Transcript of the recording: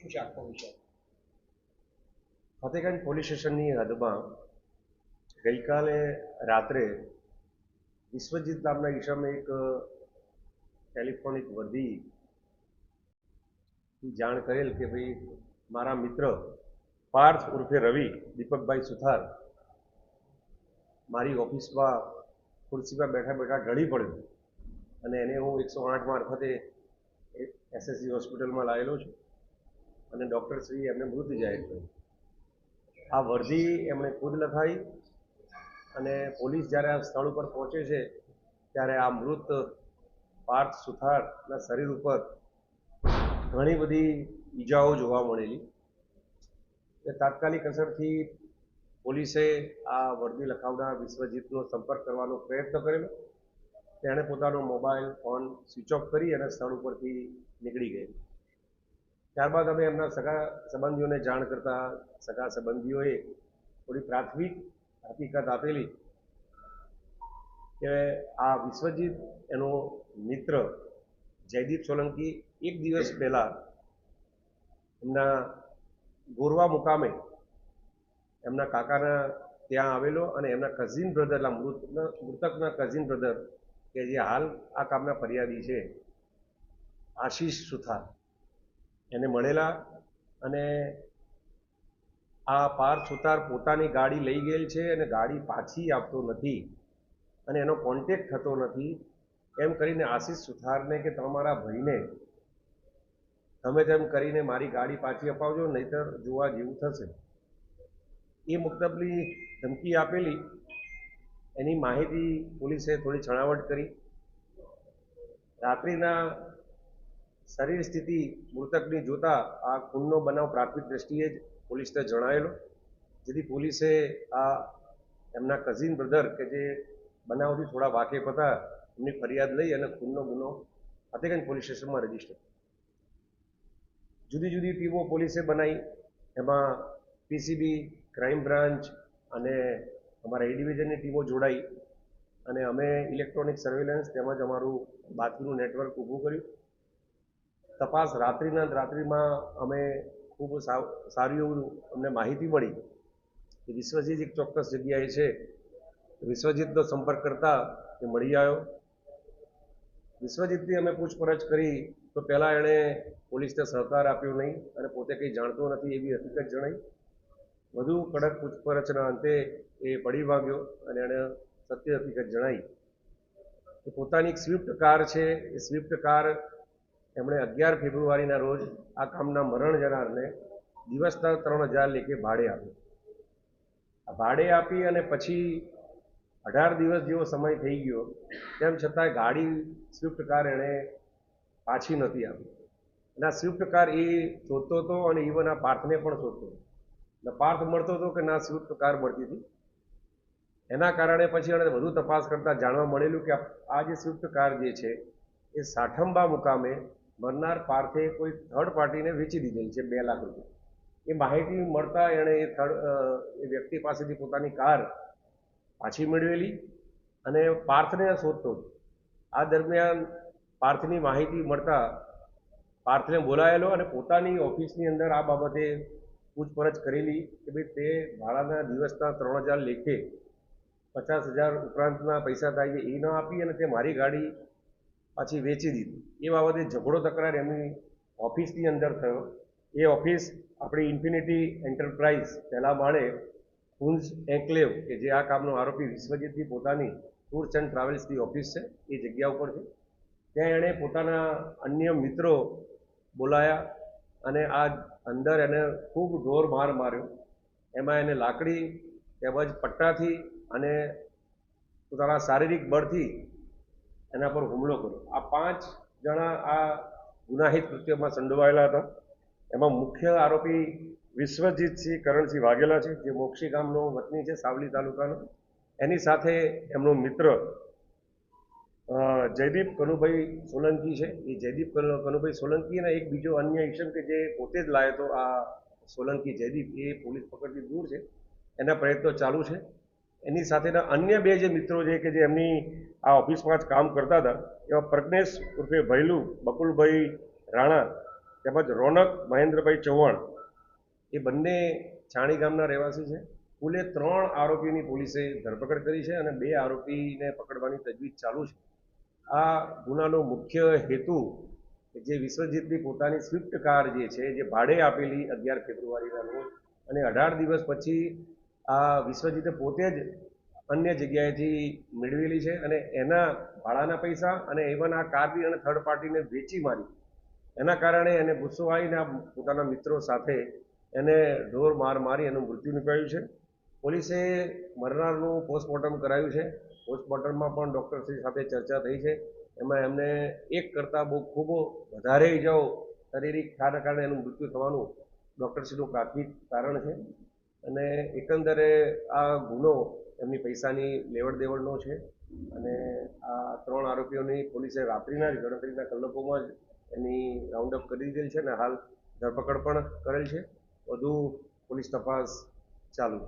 શું છે આખો વિષય? ફતેગંજ પોલીસ સ્ટેશનની હદમાં ગઈકાલે રાત્રે વિશ્વજીત નામના ઈશામે એક ટેલિફોનિક વર્દી જાણ કરેલ કે ભાઈ મારા મિત્ર પાર્થ ઉર્ફે રવિ, દીપકભાઈ સુથાર મારી ઓફિસમાં ખુરશીમાં બેઠા બેઠા ઢળી પડ્યો અને એને હું એકસો આઠ મારફતે એસએસસી હોસ્પિટલમાં લાવેલો છું. અને ડૉક્ટરશ્રી એમને મૃત જાહેર કર્યું. આ વર્દી એમણે ખુદ લખાઈ અને પોલીસ જ્યારે આ સ્થળ ઉપર પહોંચે છે, ત્યારે આ મૃત પાર્થ સુથારના શરીર ઉપર ઘણી બધી ઈજાઓ જોવા મળેલી. એ તાત્કાલિક અસરથી પોલીસે આ વર્દી લખાવનાર વિશ્વજીતનો સંપર્ક કરવાનો પ્રયત્ન કરેલો. તેણે પોતાનો મોબાઈલ ફોન સ્વિચ ઓફ કરી અને સ્થળ ઉપરથી નીકળી ગઈ. ત્યારબાદ અમે એમના સગા સંબંધીઓને જાણ કરતા સગા સંબંધીઓએ થોડી પ્રાથમિક હકીકત આપેલી કે આ વિશ્વજીત, એનો મિત્ર જયદીપ સોલંકી એક દિવસ પહેલા એમના ગોરવા મુકામે એમના કાકાના ત્યાં આવેલો અને એમના કઝિન બ્રધરના મૃતના, મૃતકના કઝિન બ્રધર કે જે હાલ આ કામના ફરિયાદી છે, આશીષ સુથાર. એને મળેલા અને આ પાર્થ સુતાર પોતાની ગાડી લઈ ગયેલ છે અને ગાડી પાછી આપતો નથી અને એનો કોન્ટેક થતો નથી. એમ કરીને આશીષ સુથારને કે તમારા ભાઈને તમે તેમ કરીને મારી ગાડી પાછી અપાવજો, નહીતર જોવા જેવું થશે. એ મુક્તબની ધમકી આપેલી. એની માહિતી પોલીસે થોડી છણાવટ કરી. રાત્રિના શરીર સ્થિતિ મૃતકની જોતા આ ખૂનનો બનાવ પ્રાથમિક દ્રષ્ટિએ જ પોલીસને જણાયેલો. જેથી પોલીસે આ એમના કઝિન બ્રધર કે જે બનાવથી થોડા વાકેફ હતા, એમની ફરિયાદ લઈ અને ખૂનનો ગુનો ફતેગંજ પોલીસ સ્ટેશનમાં રજિસ્ટર જુદી જુદી ટીમો પોલીસે બનાવી. એમાં પીસીબી ક્રાઇમ બ્રાન્ચ અને અમારા એ ડિવિઝનની ટીમો જોડાઈ. અને અમે ઇલેક્ટ્રોનિક સર્વેલન્સ તેમજ અમારું બાતમીનું નેટવર્ક ઊભું કર્યું. તપાસ રાત્રિના રાત્રિમાં અમે ખૂબ સારું એવું અમને માહિતી મળી કે વિશ્વજીત એક ચોક્કસ જગ્યાએ છે. વિશ્વજીતનો સંપર્ક કરતા એ મળી આવ્યો. વિશ્વજીતની અમે પૂછપરછ કરી તો પહેલાં એણે પોલીસને સહકાર આપ્યો નહીં અને પોતે કંઈ જાણતો નથી એવી હકીકત જણાઈ. વધુ કડક પૂછપરછના અંતે એ પડી ભાગ્યો અને એણે સત્ય હકીકત જણાઈ. કે પોતાની એક સ્વિફ્ટ કાર છે. એ સ્વિફ્ટ કાર એમણે અગિયાર ફેબ્રુઆરીના રોજ આ કામના મરણ જનારને દિવસના ત્રણ હજાર લેખે ભાડે આપ્યું. ભાડે આપી અને પછી અઢાર દિવસ જેવો સમય થઈ ગયો, તેમ છતાંય ગાડી સ્વિફ્ટ કાર એણે પાછી નથી આપી. અને આ સ્વિફ્ટ કાર એ શોધતો હતો અને ઇવન આ પાર્થને પણ શોધતો હતો. એટલે પાર્થ મળતો હતો કે ના, સ્વિફ્ટ કાર મળતી હતી. એના કારણે પછી એણે વધુ તપાસ કરતાં જાણવા મળેલું કે આ જે સ્વિફ્ટ કાર જે છે, એ સાઠંબા મુકામે મરનાર પાર્થે કોઈ થર્ડ પાર્ટીને વેચી દીધેલી છે, બે લાખ રૂપિયા. એ માહિતી મળતા એણે એ થર્ડ એ વ્યક્તિ પાસેથી પોતાની કાર પાછી મેળવેલી અને પાર્થને શોધતો. આ દરમિયાન પાર્થની માહિતી મળતા પાર્થને બોલાયેલો અને પોતાની ઓફિસની અંદર આ બાબતે પૂછપરછ કરેલી કે ભાઈ તે ભાડાના દિવસના ત્રણ હજાર લેખે પચાસ હજાર ઉપરાંતના પૈસા થાય છે એ ન આપી અને તે મારી ગાડી પાછી વેચી દીધી. એ બાબતે ઝઘડો તકરાર એમની ઓફિસની અંદર થયો. એ ઓફિસ આપણી ઇન્ફિનિટી એન્ટરપ્રાઇઝ પહેલા માળે હુન્સ એન્કલેવ, કે જે આ કામનો આરોપી વિશ્વજીતની પોતાની ટૂર્સ એન્ડ ટ્રાવેલ્સની ઓફિસ છે, એ જગ્યા ઉપર છે. ત્યાં એણે પોતાના અન્ય મિત્રો બોલાયા અને આ અંદર એને ખૂબ ઢોર માર માર્યો. એમાં એને લાકડી તેમજ પટ્ટાથી અને પોતાના શારીરિક બળથી એના પર હુમલો કર્યો. આ પાંચ જણા આ ગુનાહિત કૃત્યમાં સંડોવાયેલા હતા. એમાં મુખ્ય આરોપી વિશ્વજીતસિંહ કરણસિંહ વાઘેલા છે, જે મોક્ષી ગામનો વતની છે, સાવલી તાલુકાનો. એની સાથે એમનો મિત્ર જયદીપ કનુભાઈ સોલંકી છે. એ જયદીપ કનુભાઈ સોલંકી અને એક બીજો અન્ય ઈસમ કે જે પોતે જ લાયો હતો આ સોલંકી જયદીપ, એ પોલીસ પકડથી દૂર છે. એના પ્રયત્નો ચાલુ છે. એની સાથેના અન્ય બે જે મિત્રો છે કે જે એમની આ ઓફિસમાં જ કામ કરતા હતા, એવા પ્રજ્ઞેશ ઉર્ફે ભૈલુ, બકુલભાઈ રાણા તેમજ રોનક મહેન્દ્રભાઈ ચૌહાણ, એ બંને છાણી ગામના રહેવાસી છે. કુલે ત્રણ આરોપીની પોલીસે ધરપકડ કરી છે અને બે આરોપીને પકડવાની તજવીજ ચાલુ છે. આ ગુનાનો મુખ્ય હેતુ જે વિશ્વજીતની પોતાની સ્વિફ્ટ કાર જે છે, જે ભાડે આપેલી અગિયાર ફેબ્રુઆરીના રોજ અને અઢાર દિવસ પછી આ વિશ્વજીતે પોતે જ અન્ય જગ્યાએથી મેળવેલી છે અને એના ભાડાના પૈસા અને ઇવન આ કાર બી અને થર્ડ પાર્ટીને વેચી મારી. એના કારણે એને ગુસ્સો આવીને આ પોતાના મિત્રો સાથે એને ઢોર માર મારી એનું મૃત્યુ નીપજ્યું છે. પોલીસે મરનારનું પોસ્ટમોર્ટમ કરાવ્યું છે. પોસ્ટમોર્ટમમાં પણ ડૉક્ટરશ્રી સાથે ચર્ચા થઈ છે. એમાં એમને એક કરતાં બહુ ખૂબ વધારે ઇજાઓ શારીરિક કારણે એનું મૃત્યુ થવાનું ડૉક્ટરશ્રીનું પ્રાથમિક કારણ છે. અને એકંદરે આ ગુનો એમની પૈસાની લેવડ દેવડનો છે અને આ ત્રણ આરોપીઓની પોલીસે રાત્રિના જ ગણતરીના કલાકોમાં જ એની રાઉન્ડ અપ કરી દીધેલ છે અને હાલ ધરપકડ પણ કરેલ છે. વધુ પોલીસ તપાસ ચાલુ.